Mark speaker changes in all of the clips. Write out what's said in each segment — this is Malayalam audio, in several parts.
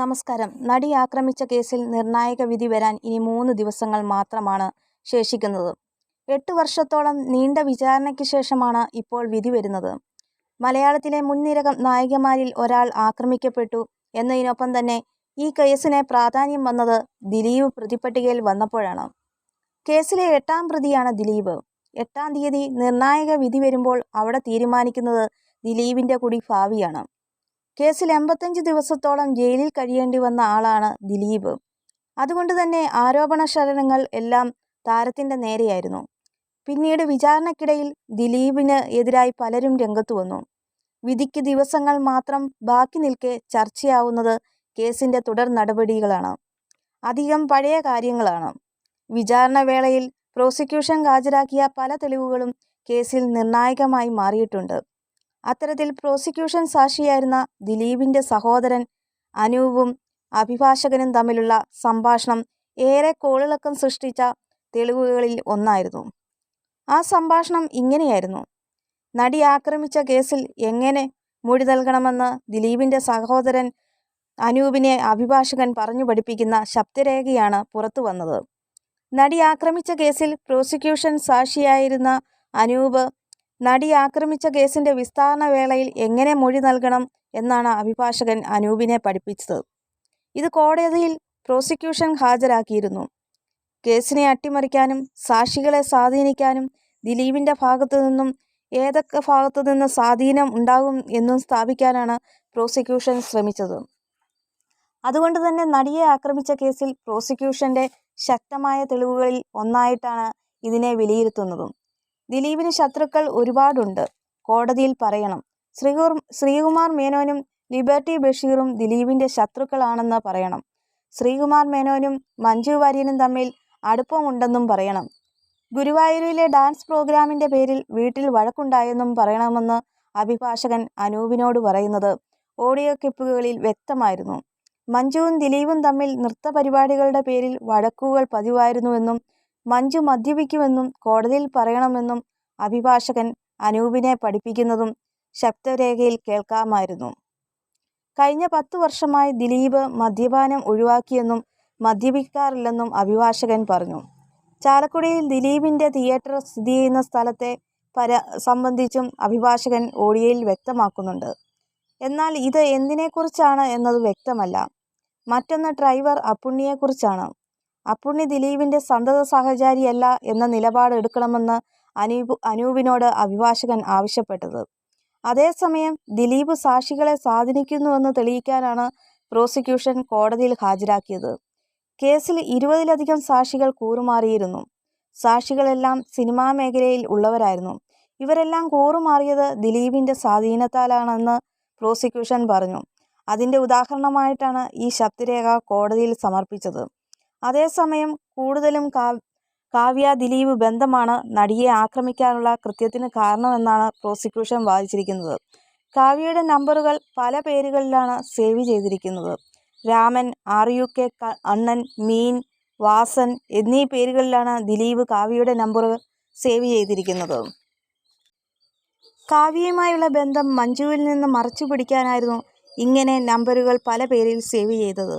Speaker 1: നമസ്കാരം. നടി ആക്രമിച്ച കേസിൽ നിർണായക വിധി വരാൻ ഇനി മൂന്ന് ദിവസങ്ങൾ മാത്രമാണ് ശേഷിക്കുന്നത്. എട്ട് വർഷത്തോളം നീണ്ട വിചാരണയ്ക്ക് ശേഷമാണ് ഇപ്പോൾ വിധി വരുന്നത്. മലയാളത്തിലെ മുൻനിര നായികമാരിൽ ഒരാൾ ആക്രമിക്കപ്പെട്ടു എന്നതിനൊപ്പം തന്നെ ഈ കേസിന് പ്രാധാന്യം വന്നത് ദിലീപ് പ്രതിപ്പട്ടികയിൽ വന്നപ്പോഴാണ്. കേസിലെ എട്ടാം പ്രതിയാണ് ദിലീപ്. എട്ടാം തീയതി നിർണായക വിധി വരുമ്പോൾ അവിടെ തീരുമാനിക്കുന്നത് ദിലീപിന്റെ കൂടി ഭാവിയാണ്. കേസിൽ എൺപത്തഞ്ച് ദിവസത്തോളം ജയിലിൽ കഴിയേണ്ടി വന്ന ആളാണ് ദിലീപ്. അതുകൊണ്ട് തന്നെ ആരോപണ ശരണങ്ങൾ എല്ലാം താരത്തിന്റെ നേരെയായിരുന്നു. പിന്നീട് വിചാരണക്കിടയിൽ ദിലീപിന് എതിരായി പലരും രംഗത്തു വന്നു. വിധിക്ക് ദിവസങ്ങൾ മാത്രം ബാക്കി നിൽക്കെ ചർച്ചയാവുന്നത് കേസിന്റെ തുടർ നടപടികളാണ്. അധികം പഴയ കാര്യങ്ങളാണ്. വിചാരണ വേളയിൽ പ്രോസിക്യൂഷൻ ഹാജരാക്കിയ പല തെളിവുകളും കേസിൽ നിർണായകമായി മാറിയിട്ടുണ്ട്. അത്തരത്തിൽ പ്രോസിക്യൂഷൻ സാക്ഷിയായിരുന്ന ദിലീപിന്റെ സഹോദരൻ അനൂപും അഭിഭാഷകനും തമ്മിലുള്ള സംഭാഷണം ഏറെ കോളിളക്കം സൃഷ്ടിച്ച തെളിവുകളിൽ ഒന്നായിരുന്നു. ആ സംഭാഷണം ഇങ്ങനെയായിരുന്നു. നടി ആക്രമിച്ച കേസിൽ എങ്ങനെ മൊഴി നൽകണമെന്ന് ദിലീപിന്റെ സഹോദരൻ അനൂപിനെ അഭിഭാഷകൻ പറഞ്ഞു പഠിപ്പിക്കുന്ന ശബ്ദരേഖയാണ് പുറത്തു വന്നത്. നടി ആക്രമിച്ച കേസിൽ പ്രോസിക്യൂഷൻ സാക്ഷിയായിരുന്ന അനൂപ് നടി ആക്രമിച്ച കേസിന്റെ വിസ്താരണ വേളയിൽ എങ്ങനെ മൊഴി നൽകണം എന്നാണ് അഭിഭാഷകൻ അനൂപിനെ പഠിപ്പിച്ചത്. ഇത് കോടതിയിൽ പ്രോസിക്യൂഷൻ ഹാജരാക്കിയിരുന്നു. കേസിനെ അട്ടിമറിക്കാനും സാക്ഷികളെ സ്വാധീനിക്കാനും ദിലീപിന്റെ ഭാഗത്തു നിന്നും ഏതൊക്കെ ഭാഗത്തു നിന്ന് സ്വാധീനം ഉണ്ടാകും എന്നും സ്ഥാപിക്കാനാണ് പ്രോസിക്യൂഷൻ ശ്രമിച്ചത്. അതുകൊണ്ട് തന്നെ നടിയെ ആക്രമിച്ച കേസിൽ പ്രോസിക്യൂഷന്റെ ശക്തമായ തെളിവുകളിൽ ഒന്നായിട്ടാണ് ഇതിനെ വിലയിരുത്തുന്നതും. ദിലീപിന് ശത്രുക്കൾ ഒരുപാടുണ്ട്. കോടതിയിൽ പറയണം. ശ്രീകുർ ശ്രീകുമാർ മേനോനും ലിബർട്ടി ബഷീറും ദിലീപിന്റെ ശത്രുക്കളാണെന്ന് പറയണം. ശ്രീകുമാർ മേനോനും മഞ്ജു വാര്യനും തമ്മിൽ അടുപ്പമുണ്ടെന്നും പറയണം. ഗുരുവായൂരിലെ ഡാൻസ് പ്രോഗ്രാമിന്റെ പേരിൽ വീട്ടിൽ വഴക്കുണ്ടായെന്നും പറയണമെന്ന് അഭിഭാഷകൻ അനൂപിനോട് പറയുന്നത് ഓഡിയോ ക്ലിപ്പുകളിൽ വ്യക്തമായിരുന്നു. മഞ്ജുവും ദിലീപും തമ്മിൽ നൃത്ത പരിപാടികളുടെ പേരിൽ വഴക്കുകൾ പതിവായിരുന്നുവെന്നും മഞ്ജു മദ്യപിക്കുമെന്നും കോടതിയിൽ പറയണമെന്നും അഭിഭാഷകൻ അനൂപിനെ പഠിപ്പിക്കുന്നതും ശബ്ദരേഖയിൽ കേൾക്കാമായിരുന്നു. കഴിഞ്ഞ പത്തു വർഷമായി ദിലീപ് മദ്യപാനം ഒഴിവാക്കിയെന്നും മദ്യപിക്കാറില്ലെന്നും അഭിഭാഷകൻ പറഞ്ഞു. ചാലക്കുടിയിൽ ദിലീപിന്റെ തിയേറ്റർ സ്ഥിതി ചെയ്യുന്ന സ്ഥലത്തെ പര സംബന്ധിച്ചും അഭിഭാഷകൻ ഓഡിയോയിൽ വ്യക്തമാക്കുന്നുണ്ട്. എന്നാൽ ഇത് എന്തിനെക്കുറിച്ചാണ് എന്നത് വ്യക്തമല്ല. മറ്റൊന്ന് ഡ്രൈവർ അപ്പുണ്ണിയെക്കുറിച്ചാണ്. അപ്പുണ്ണി ദിലീപിന്റെ സന്തത സഹചാരിയല്ല എന്ന നിലപാട് എടുക്കണമെന്ന് അനൂപ് അനൂപിനോട് അഭിഭാഷകൻ ആവശ്യപ്പെട്ടത്. അതേസമയം ദിലീപ് സാക്ഷികളെ സ്വാധീനിക്കുന്നുവെന്ന് തെളിയിക്കാനാണ് പ്രോസിക്യൂഷൻ കോടതിയിൽ ഹാജരാക്കിയത്. കേസിൽ ഇരുപതിലധികം സാക്ഷികൾ കൂറുമാറിയിരുന്നു. സാക്ഷികളെല്ലാം സിനിമാ മേഖലയിൽ ഉള്ളവരായിരുന്നു. ഇവരെല്ലാം കൂറുമാറിയത് ദിലീപിന്റെ സ്വാധീനത്താലാണെന്ന് പ്രോസിക്യൂഷൻ പറഞ്ഞു. അതിന്റെ ഉദാഹരണമായിട്ടാണ് ഈ ശബ്ദരേഖ കോടതിയിൽ സമർപ്പിച്ചത്. അതേസമയം കൂടുതലും കാവ്യ ദിലീപ് ബന്ധമാണ് നടിയെ ആക്രമിക്കാനുള്ള കൃത്യത്തിന് കാരണമെന്നാണ് പ്രോസിക്യൂഷൻ വാദിച്ചിരിക്കുന്നത്. കാവ്യയുടെ നമ്പറുകൾ പല പേരുകളിലാണ് സേവ് ചെയ്തിരിക്കുന്നത്. രാമൻ ആർ യു കെ അണ്ണൻ മീൻ വാസൻ എന്നീ പേരുകളിലാണ് ദിലീപ് കാവ്യയുടെ നമ്പറുകൾ സേവ് ചെയ്തിരിക്കുന്നത്. കാവ്യയുമായുള്ള ബന്ധം മഞ്ജുവിൽ നിന്ന് മറച്ചു പിടിക്കാനായിരുന്നു ഇങ്ങനെ നമ്പറുകൾ പല പേരിൽ സേവ് ചെയ്തത്.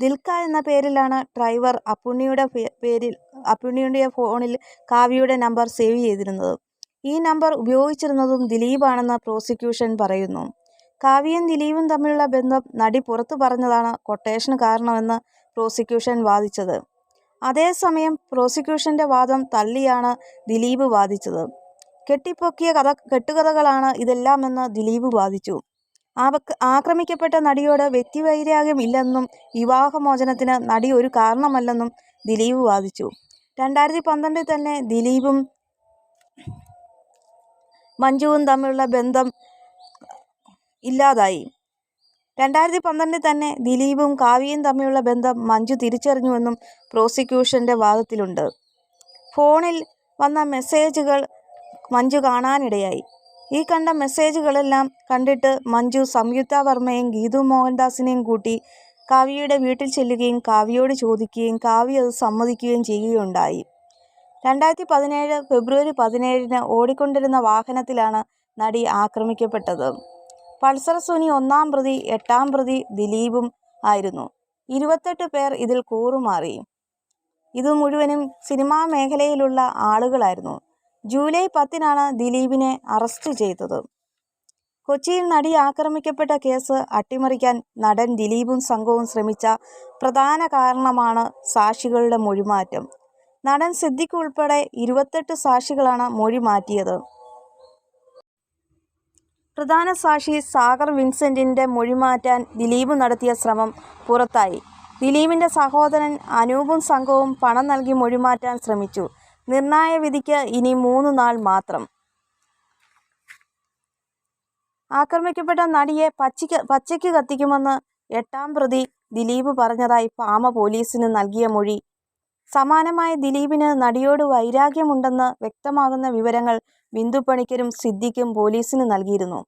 Speaker 1: ദിൽക്ക എന്ന പേരിലാണ് ഡ്രൈവർ അപ്പുണ്ണിയുടെ പേരിൽ അപ്പുണ്ണിയുടെ ഫോണിൽ കാവ്യയുടെ നമ്പർ സേവ് ചെയ്തിരുന്നത്. ഈ നമ്പർ ഉപയോഗിച്ചിരുന്നതും ദിലീപാണെന്ന് പ്രോസിക്യൂഷൻ പറയുന്നു. കാവ്യയും ദിലീപും തമ്മിലുള്ള ബന്ധം നടി പുറത്തു പറഞ്ഞതാണ് കൊട്ടേഷന് കാരണമെന്ന് പ്രോസിക്യൂഷൻ വാദിച്ചത്. അതേസമയം പ്രോസിക്യൂഷന്റെ വാദം തള്ളിയാണ് ദിലീപ് വാദിച്ചത്. കെട്ടിപ്പൊക്കിയ കഥ കെട്ടുകഥകളാണ് ഇതെല്ലാമെന്ന് ദിലീപ് വാദിച്ചു. ആക്രമിക്കപ്പെട്ട നടിയോട് വ്യക്തിവൈരാഗ്യം ഇല്ലെന്നും വിവാഹമോചനത്തിന് നടി ഒരു കാരണമല്ലെന്നും ദിലീപ് വാദിച്ചു. രണ്ടായിരത്തി പന്ത്രണ്ടിൽ തന്നെ ദിലീപും മഞ്ജുവും തമ്മിലുള്ള ബന്ധം ഇല്ലാതായി. രണ്ടായിരത്തി പന്ത്രണ്ടിൽ തന്നെ ദിലീപും കാവ്യയും തമ്മിലുള്ള ബന്ധം മഞ്ജു തിരിച്ചറിഞ്ഞുവെന്നും പ്രോസിക്യൂഷന്റെ വാദത്തിലുണ്ട്. ഫോണിൽ വന്ന മെസ്സേജുകൾ മഞ്ജു കാണാനിടയായി. ഈ കണ്ട മെസ്സേജുകളെല്ലാം കണ്ടിട്ട് മഞ്ജു സംയുക്ത വർമ്മയും ഗീതു മോഹൻദാസിനെയും കൂട്ടി കാവ്യയുടെ വീട്ടിൽ ചെല്ലുകയും കാവ്യയോട് ചോദിക്കുകയും കാവ്യ അത് സമ്മതിക്കുകയും ചെയ്യുകയുണ്ടായി. രണ്ടായിരത്തി പതിനേഴ് ഫെബ്രുവരി പതിനേഴിന് ഓടിക്കൊണ്ടിരുന്ന വാഹനത്തിലാണ് നടി ആക്രമിക്കപ്പെട്ടത്. പൾസർ സുനി ഒന്നാം പ്രതി എട്ടാം പ്രതി ദിലീപും ആയിരുന്നു. ഇരുപത്തെട്ട് പേർ ഇതിൽ കൂറുമാറി. ഇത് മുഴുവനും സിനിമാ മേഖലയിലുള്ള ആളുകളായിരുന്നു. ജൂലൈ പത്തിനാണ് ദിലീപിനെ അറസ്റ്റ് ചെയ്തത്. കൊച്ചിയിൽ നടി ആക്രമിക്കപ്പെട്ട കേസ് അട്ടിമറിക്കാൻ നടൻ ദിലീപും സംഘവും ശ്രമിച്ച പ്രധാന കാരണമാണ് സാക്ഷികളുടെ മൊഴിമാറ്റം. നടൻ സിദ്ദിഖ് ഉൾപ്പെടെ ഇരുപത്തെട്ട് സാക്ഷികളാണ് മൊഴി മാറ്റിയത് പ്രധാന സാക്ഷി സാഗർ വിൻസെന്റിന്റെ മൊഴിമാറ്റാൻ ദിലീപ് നടത്തിയ ശ്രമം പുറത്തായി. ദിലീപിന്റെ സഹോദരൻ അനൂപും സംഘവും പണം നൽകി മൊഴിമാറ്റാൻ ശ്രമിച്ചു. നിർണായ വിധിക്ക് ഇനി മൂന്ന് നാൾ മാത്രം. ആക്രമിക്കപ്പെട്ട നടിയെ പച്ചയ്ക്ക് പച്ചയ്ക്ക് കത്തിക്കുമെന്ന് എട്ടാം പ്രതി ദിലീപ് പറഞ്ഞതായി പാമ പോലീസിന് നൽകിയ മൊഴി. സമാനമായ ദിലീപിന് നടിയോട് വൈരാഗ്യമുണ്ടെന്ന് വ്യക്തമാകുന്ന വിവരങ്ങൾ ബിന്ദു പണിക്കരും സിദ്ദിഖും പോലീസിന് നൽകിയിരുന്നു.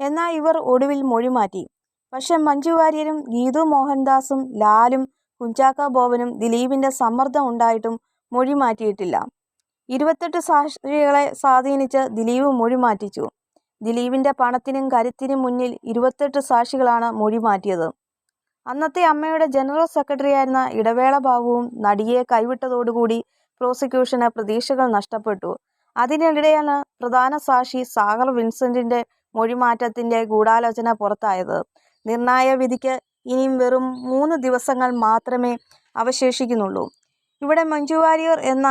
Speaker 1: എന്നാൽ ഇവർ ഒടുവിൽ മൊഴി മാറ്റി. പക്ഷെ മഞ്ജു വാര്യരും ഗീതു മോഹൻദാസും ലാലും കുഞ്ചാക്ക ബോബനും ദിലീപിന്റെ സമ്മർദ്ദം ഉണ്ടായിട്ടും മൊഴി മാറ്റിയിട്ടില്ല. ഇരുപത്തെട്ട് സാക്ഷികളെ സ്വാധീനിച്ച് ദിലീപ് മൊഴി മാറ്റിച്ചു ദിലീപിന്റെ പണത്തിനും കരുത്തിനും മുന്നിൽ ഇരുപത്തെട്ട് സാക്ഷികളാണ് മൊഴി മാറ്റിയത് അന്നത്തെ അമ്മയുടെ ജനറൽ സെക്രട്ടറി സെക്രട്ടറിയായിരുന്ന ഇടവേള ബാബുവും നടിയെ കൈവിട്ടതോടുകൂടി പ്രോസിക്യൂഷന് പ്രതീക്ഷകൾ നഷ്ടപ്പെട്ടു. അതിനിടെയാണ് പ്രധാന സാക്ഷി സാഗർ വിൻസെന്റിന്റെ മൊഴിമാറ്റത്തിന്റെ ഗൂഢാലോചന പുറത്തായത്. നിർണായ വിധിക്ക് ഇനിയും വെറും മൂന്ന് ദിവസങ്ങൾ മാത്രമേ അവശേഷിക്കുന്നുള്ളൂ. ഇവിടെ മഞ്ജു വാര്യർ എന്ന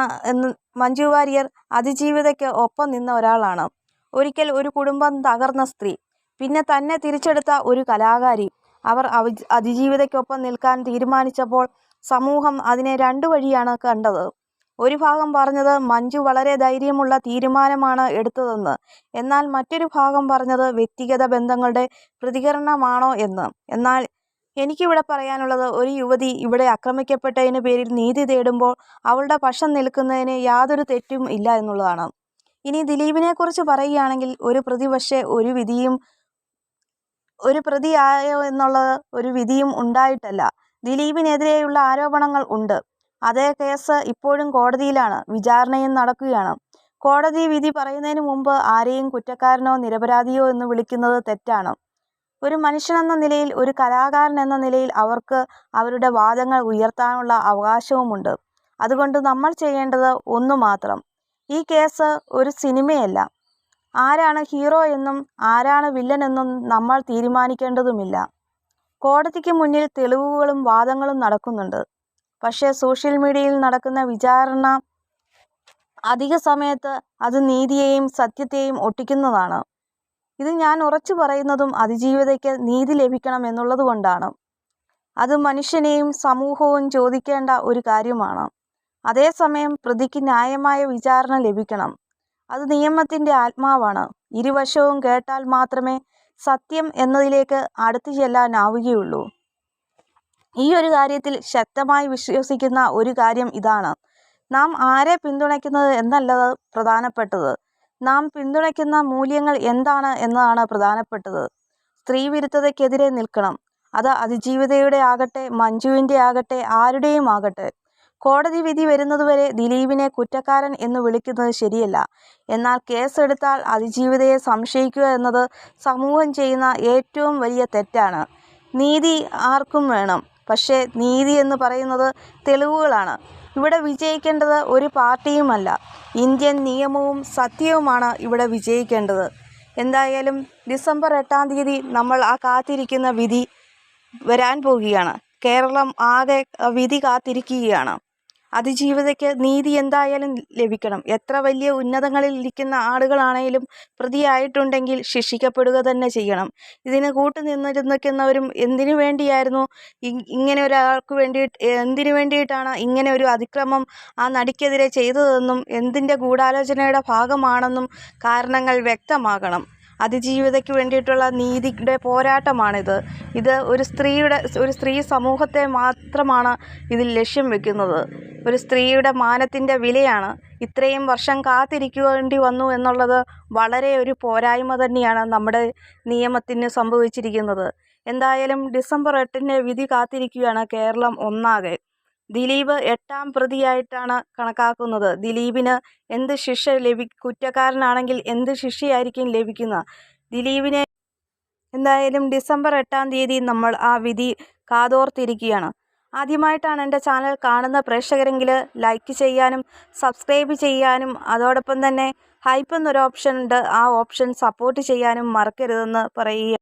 Speaker 1: മഞ്ജു വാര്യർ അതിജീവിതയ്ക്ക് ഒപ്പം നിന്ന ഒരാളാണ്. ഒരിക്കൽ ഒരു കുടുംബം തകർന്ന സ്ത്രീ പിന്നെ തന്നെ തിരിച്ചെടുത്ത ഒരു കലാകാരി. അവർ അതിജീവിതയ്ക്കൊപ്പം നിൽക്കാൻ തീരുമാനിച്ചപ്പോൾ സമൂഹം അതിനെ രണ്ടു വഴിയാണ് കണ്ടത്. ഒരു ഭാഗം പറഞ്ഞത് മഞ്ജു വളരെ ധൈര്യമുള്ള തീരുമാനമാണ് എടുത്തതെന്ന് എന്നാൽ മറ്റൊരു ഭാഗം പറഞ്ഞത് വ്യക്തിഗത ബന്ധങ്ങളുടെ പ്രതികരണമാണോ എന്ന്. എന്നാൽ എനിക്കിവിടെ പറയാനുള്ളത് ഒരു യുവതി ഇവിടെ ആക്രമിക്കപ്പെട്ടതിന് പേരിൽ നീതി തേടുമ്പോൾ അവളുടെ പക്ഷം നിൽക്കുന്നതിന് യാതൊരു തെറ്റും ഇല്ല എന്നുള്ളതാണ്. ഇനി ദിലീപിനെക്കുറിച്ച് പറയുകയാണെങ്കിൽ ഒരു പ്രതി പക്ഷേ ഒരു വിധിയും ഒരു പ്രതിയായോ എന്നുള്ള ഒരു വിധിയും ഉണ്ടായിട്ടല്ല. ദിലീപിനെതിരെയുള്ള ആരോപണങ്ങൾ ഉണ്ട്. അതേ കേസ് ഇപ്പോഴും കോടതിയിലാണ് വിചാരണയും നടക്കുകയാണ്. കോടതി വിധി പറയുന്നതിന് മുമ്പ് ആരെയും കുറ്റക്കാരനോ നിരപരാധിയോ എന്ന് വിളിക്കുന്നത് തെറ്റാണ്. ഒരു മനുഷ്യനെന്ന നിലയിൽ ഒരു കലാകാരൻ എന്ന നിലയിൽ അവർക്ക് അവരുടെ വാദങ്ങൾ ഉയർത്താനുള്ള അവകാശവുമുണ്ട്. അതുകൊണ്ട് നമ്മൾ ചെയ്യേണ്ടത് ഒന്നു മാത്രം. ഈ കേസ് ഒരു സിനിമയല്ല. ആരാണ് ഹീറോ എന്നും ആരാണ് വില്ലൻ എന്നും നമ്മൾ തീരുമാനിക്കേണ്ടതുമില്ല. കോടതിക്ക് മുന്നിൽ തെളിവുകളും വാദങ്ങളും നടക്കുന്നുണ്ട്. പക്ഷേ സോഷ്യൽ മീഡിയയിൽ നടക്കുന്ന വിചാരണ അധിക സമയത്ത് അത് നീതിയെയും സത്യത്തെയും ഒട്ടിക്കുന്നതാണ്. ഇത് ഞാൻ ഉറച്ചു പറയുന്നതും അതിജീവിതയ്ക്ക് നീതി ലഭിക്കണം എന്നുള്ളതുകൊണ്ടാണ് അത് മനുഷ്യനെയും സമൂഹവും ചോദിക്കേണ്ട ഒരു കാര്യമാണ്. അതേസമയം പ്രതിക്ക് ന്യായമായ വിചാരണ ലഭിക്കണം. അത് നിയമത്തിന്റെ ആത്മാവാണ്. ഇരുവശവും കേട്ടാൽ മാത്രമേ സത്യം എന്നതിലേക്ക് അടുത്തു ചെല്ലാനാവുകയുള്ളൂ. ഈ ഒരു കാര്യത്തിൽ ശക്തമായി വിശ്വസിക്കുന്ന ഒരു കാര്യം ഇതാണ്. നാം ആരെ പിന്തുണയ്ക്കുന്നത് എന്നല്ലത് പ്രധാനപ്പെട്ടത്. നാം പിന്തുണയ്ക്കുന്ന മൂല്യങ്ങൾ എന്താണ് എന്നതാണ് പ്രധാനപ്പെട്ടത്. സ്ത്രീവിരുദ്ധതയ്ക്കെതിരെ നിൽക്കണം. അത് അതിജീവിതയുടെ ആകട്ടെ മഞ്ജുവിന്റെ ആകട്ടെ ആരുടെയും ആകട്ടെ. കോടതി വിധി വരുന്നതുവരെ ദിലീപിനെ കുറ്റക്കാരൻ എന്ന് വിളിക്കുന്നത് ശരിയല്ല. എന്നാൽ കേസെടുത്താൽ അതിജീവിതയെ സംശയിക്കുക എന്നത് സമൂഹം ചെയ്യുന്ന ഏറ്റവും വലിയ തെറ്റാണ്. നീതി ആർക്കും വേണം. പക്ഷേ നീതി എന്ന് പറയുന്നത് തെളിവുകളാണ്. ഇവിടെ വിജയിക്കേണ്ടത് ഒരു പാർട്ടിയുമല്ല. ഇന്ത്യൻ നിയമവും സത്യവുമാണ് ഇവിടെ വിജയിക്കേണ്ടത്. എന്തായാലും ഡിസംബർ എട്ടാം തീയതി നമ്മൾ ആ കാത്തിരിക്കുന്ന വിധി വരാൻ പോവുകയാണ്. കേരളം ആകെ വിധി കാത്തിരിക്കുകയാണ്. അതിജീവിതയ്ക്ക് നീതി എന്തായാലും ലഭിക്കണം. എത്ര വലിയ ഉന്നതങ്ങളിൽ ഇരിക്കുന്ന ആളുകളാണെങ്കിലും പ്രതിയായിട്ടുണ്ടെങ്കിൽ ശിക്ഷിക്കപ്പെടുക തന്നെ ചെയ്യണം. ഇതിന് കൂട്ടു നിന്നിരുന്നവരും എന്തിനു വേണ്ടിയായിരുന്നു? ഇങ്ങനെ ഒരാൾക്ക് വേണ്ടി എന്തിനു വേണ്ടിയിട്ടാണ് ഇങ്ങനെ ഒരു അതിക്രമം ആ നടിക്കെതിരെ ചെയ്തതെന്നും എന്തിന്റെ ഗൂഢാലോചനയുടെ ഭാഗമാണെന്നും കാരണങ്ങൾ വ്യക്തമാകണം. അതിജീവിതയ്ക്ക് വേണ്ടിയിട്ടുള്ള നീതിയുടെ പോരാട്ടമാണിത്. ഇത് ഒരു സ്ത്രീയുടെ ഒരു സ്ത്രീ സമൂഹത്തെ മാത്രമാണ് ഇതിൽ ലക്ഷ്യം വെക്കുന്നത്. ഒരു സ്ത്രീയുടെ മാനത്തിന്റെ വിലയാണ് ഇത്രയും വർഷം കാത്തിരിക്കേണ്ടി വന്നു എന്നുള്ളത് വളരെ ഒരു പോരായ്മ തന്നെയാണ് നമ്മുടെ നിയമത്തിന് സംഭവിച്ചിരിക്കുന്നത്. എന്തായാലും ഡിസംബർ എട്ടിന്റെ വിധി കാത്തിരിക്കുകയാണ് കേരളം ഒന്നാകെ. ദിലീപ് എട്ടാം പ്രതിയായിട്ടാണ് കണക്കാക്കുന്നത്. ദിലീപിന് എന്ത് ശിക്ഷ ലഭി കുറ്റക്കാരനാണെങ്കിൽ എന്ത് ശിക്ഷയായിരിക്കും ലഭിക്കുന്നത്? ദിലീപിനെ എന്തായാലും ഡിസംബർ എട്ടാം തീയതി നമ്മൾ ആ വിധി കാതോർത്തിരിക്കുകയാണ്. ആദ്യമായിട്ടാണ് എന്റെ ചാനൽ കാണുന്ന പ്രേക്ഷകരെങ്കിൽ ലൈക്ക് ചെയ്യാനും സബ്സ്ക്രൈബ് ചെയ്യാനും അതോടൊപ്പം തന്നെ ഹൈപ്പ് എന്നൊരു ഓപ്ഷൻ ഉണ്ട്. ആ ഓപ്ഷൻ സപ്പോർട്ട് ചെയ്യാനും മറക്കരുതെന്ന് പറയുക